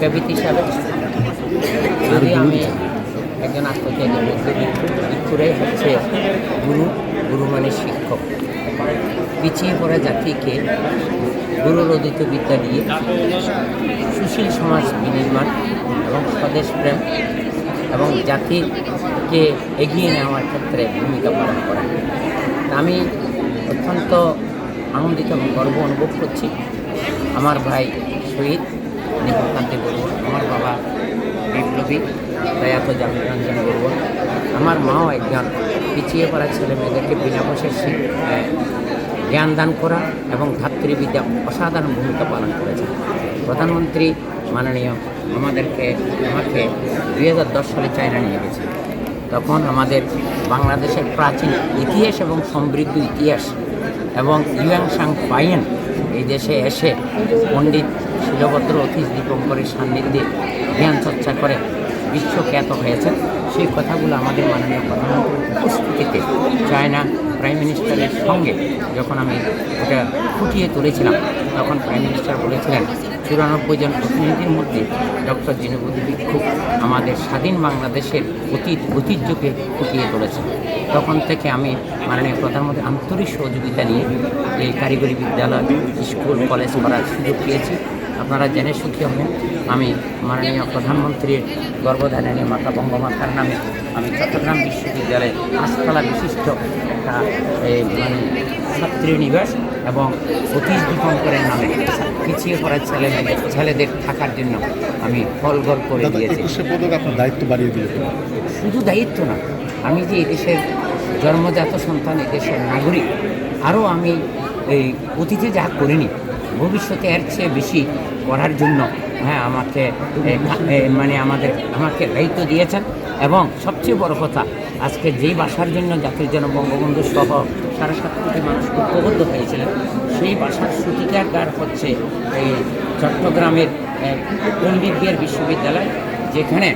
শিক্ষাবিদ হিসাবে। যদি আমি একজন আত্মত্যাগী ভিক্ষু ভিক্ষুরাই হচ্ছে গুরু গুরু মানে শিক্ষক। পিছিয়ে পড়া জাতিকে গুরুর অদিত বিদ্যা দিয়ে সুশীল সমাজ বিনির্মাণ এবং স্বদেশ প্রেম এবং জাতিকে এগিয়ে নেওয়ার ক্ষেত্রে ভূমিকা পালন করা। আমি অত্যন্ত আনন্দিত এবং গর্ব অনুভব করছি। আমার ভাই শহীদ নিপুণকান্তি বড়ুয়া আমার বাবা বিপ্লবী দয়াত জামির রঞ্জন বড়ুয়া আমার মাও একজন পিছিয়ে পড়া ছেলে মেয়েদেরকে বিনা পয়সায় জ্ঞান দান করা এবং ধাত্রীবিদ্যা অসাধারণ ভূমিকা পালন করেছে। প্রধানমন্ত্রী মাননীয় আমাদেরকে, আমাকে দুই হাজার দশ সালে চায়না নিয়ে গেছে। তখন আমাদের বাংলাদেশের প্রাচীন ইতিহাস এবং সমৃদ্ধ ইতিহাস এবং ইউয়াং সাং পাইয়েন এই দেশে এসে পণ্ডিত শিলভদ্র অতীশ দীপঙ্করের সান্নিধ্যে জ্ঞান চর্চা করে বিশ্বখ্যাত হয়েছেন সেই কথাগুলো আমাদের মাননীয় প্রধানমন্ত্রীর উপস্থিতিতে চায়না প্রাইম মিনিস্টারের সঙ্গে যখন আমি ওটা ফুটিয়ে তুলেছিলাম, তখন প্রাইম মিনিস্টার বলেছিলেন, চুরানব্বই জন প্রতিনিধির মধ্যে ডক্টর জিনুবুদ্দি ভিক্ষু আমাদের স্বাধীন বাংলাদেশের অতীত ঐতিহ্যকে ফুটিয়ে তুলেছেন তখন থেকে আমি মাননীয় প্রধানমন্ত্রী আন্তরিক সহযোগিতা নিয়ে এই কারিগরি বিদ্যালয়, স্কুল, কলেজ করার সুযোগ পেয়েছি। আপনারা জেনে সুখী হবেন। আমি মাননীয় প্রধানমন্ত্রীর গর্ভধারিণী মাতা বঙ্গমাতার নামে আমি চট্টগ্রাম বিশ্ববিদ্যালয়ে পাঁচতলা বিশিষ্ট একটা এই, মানে ছাত্রী নিবাস এবং অতীশ দীপঙ্করের নামে পিছিয়ে পড়া ছেলে ছেলেদের থাকার জন্য আমি ফলগর করে দিয়েছি। দায়িত্ব বাড়িয়ে দিল শুধু দায়িত্ব না আমি যে এদেশের জন্মজাত সন্তান এদেশের নাগরিক আরও আমি এই অতীতে যা করিনি ভবিষ্যতে এর চেয়ে বেশি করার জন্য হ্যাঁ আমাকে মানে আমাদের আমাকে দায়িত্ব দিয়েছেন। এবং সবচেয়ে বড় কথা আজকে যেই বাসার জন্য জাতির জন্য বঙ্গবন্ধু সহ সাড়ে সাত কোটি মানুষ ঐক্যবদ্ধ হয়েছিলেন সেই বাসার সূতিকাগার হচ্ছে এই চট্টগ্রামের এ, পণ্ডিত বিশ্ববিদ্যালয় যেখানে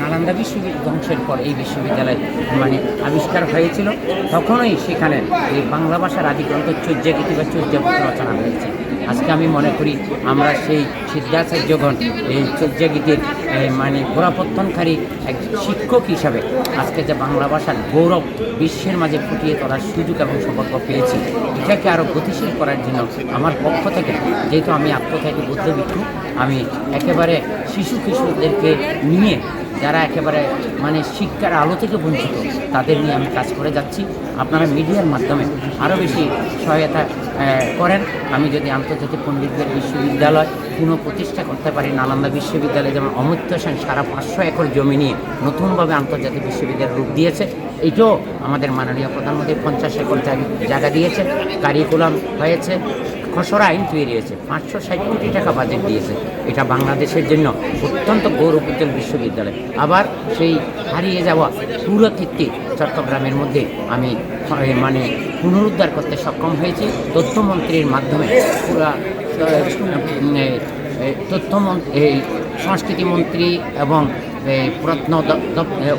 নালন্দা বিশ্ববিদ্যালয় ধ্বংসের পর এই বিশ্ববিদ্যালয় মানে আবিষ্কার হয়েছিল। তখনই সেখানে এই বাংলা ভাষার আদিগ্রন্থ চর্যাগীতি বা চর্যাপত্র রচনা হয়েছে। আজকে আমি মনে করি আমরা সেই সিদ্ধাচার্যগণ এই চর্যাগীতির মানে গোড়াপত্তনকারী এক শিক্ষক হিসাবে আজকে যে বাংলা ভাষার গৌরব বিশ্বের মাঝে ফুটিয়ে তোলার সুযোগ এবং সৌভাগ্য পেয়েছি, এটাকে আরও গতিশীল করার জন্য আমার পক্ষ থেকে, যেহেতু আমি আত্মত্যাগী বুদ্ধ ভিক্ষু আমি একেবারে শিশু কিশোরদেরকে নিয়ে যারা একেবারে মানে শিক্ষার আলো থেকে বঞ্চিত, তাদের নিয়ে আমি কাজ করে যাচ্ছি। আপনারা মিডিয়ার মাধ্যমে আরও বেশি সহায়তা করেন। আমি যদি আন্তর্জাতিক পণ্ডিতদের বিশ্ববিদ্যালয় পুনঃ প্রতিষ্ঠা করতে পারি, নালন্দা বিশ্ববিদ্যালয়ে যেমন অমর্ত্য সেন সারা পাঁচশো একর জমি নিয়ে নতুনভাবে আন্তর্জাতিক বিশ্ববিদ্যালয় রূপ দিয়েছে, এটাও আমাদের মাননীয় প্রধানমন্ত্রী পঞ্চাশ একর জায়গা দিয়েছে, কারিকুলাম হয়েছে। খসড়া আইন তৈরি হয়েছে, পাঁচশো ষাট কোটি টাকা বাজেট দিয়েছে। এটা বাংলাদেশের জন্য অত্যন্ত গৌরবোজ্জ্বল বিশ্ববিদ্যালয়। আবার সেই হারিয়ে যাওয়া পুরাকীর্তি চট্টগ্রামের মধ্যে আমি মানে পুনরুদ্ধার করতে সক্ষম হয়েছি। তথ্যমন্ত্রীর মাধ্যমে পুরা তথ্যমন্ত্রী এই সংস্কৃতি মন্ত্রী এবং প্রত্ন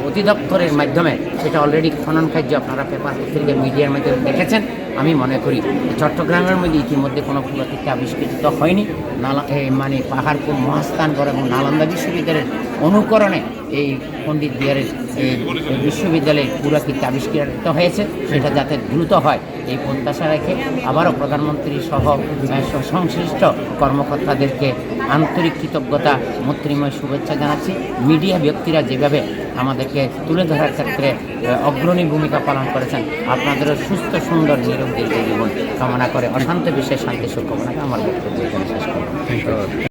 অধিদপ্তরের মাধ্যমে, সেটা অলরেডি খনন কার্য আপনারা পেপার পত্রিকা মিডিয়ার মাধ্যমে দেখেছেন। আমি মনে করি চট্টগ্রামের মধ্যে ইতিমধ্যে কোনো পুরাকীর্তি আবিষ্কৃত হয়নি। নালা মানে পাহাড়পুর মহাস্থানগড় এবং নালন্দা বিশ্ববিদ্যালয়ের অনুকরণে এই পণ্ডিত বিহারের বিশ্ববিদ্যালয়ে পুরাকীর্তি আবিষ্কৃত হয়েছে। সেটা যাতে দ্রুত হয়, এই প্রত্যাশা রেখে আবারও প্রধানমন্ত্রী সহ সংশ্লিষ্ট কর্মকর্তাদেরকে আন্তরিক কৃতজ্ঞতা, মৈত্রীময় শুভেচ্ছা জানাচ্ছি। মিডিয়া ব্যক্তিরা যেভাবে আমাদেরকে তুলে ধরার ক্ষেত্রে অগ্রণী ভূমিকা পালন করেছেন, আপনাদেরও সুস্থ, সুন্দর নিরোগ জীবন কামনা করে অশান্ত বিশ্বের শান্তি সুখ কামনা করে আমার বক্তব্য শেষ করব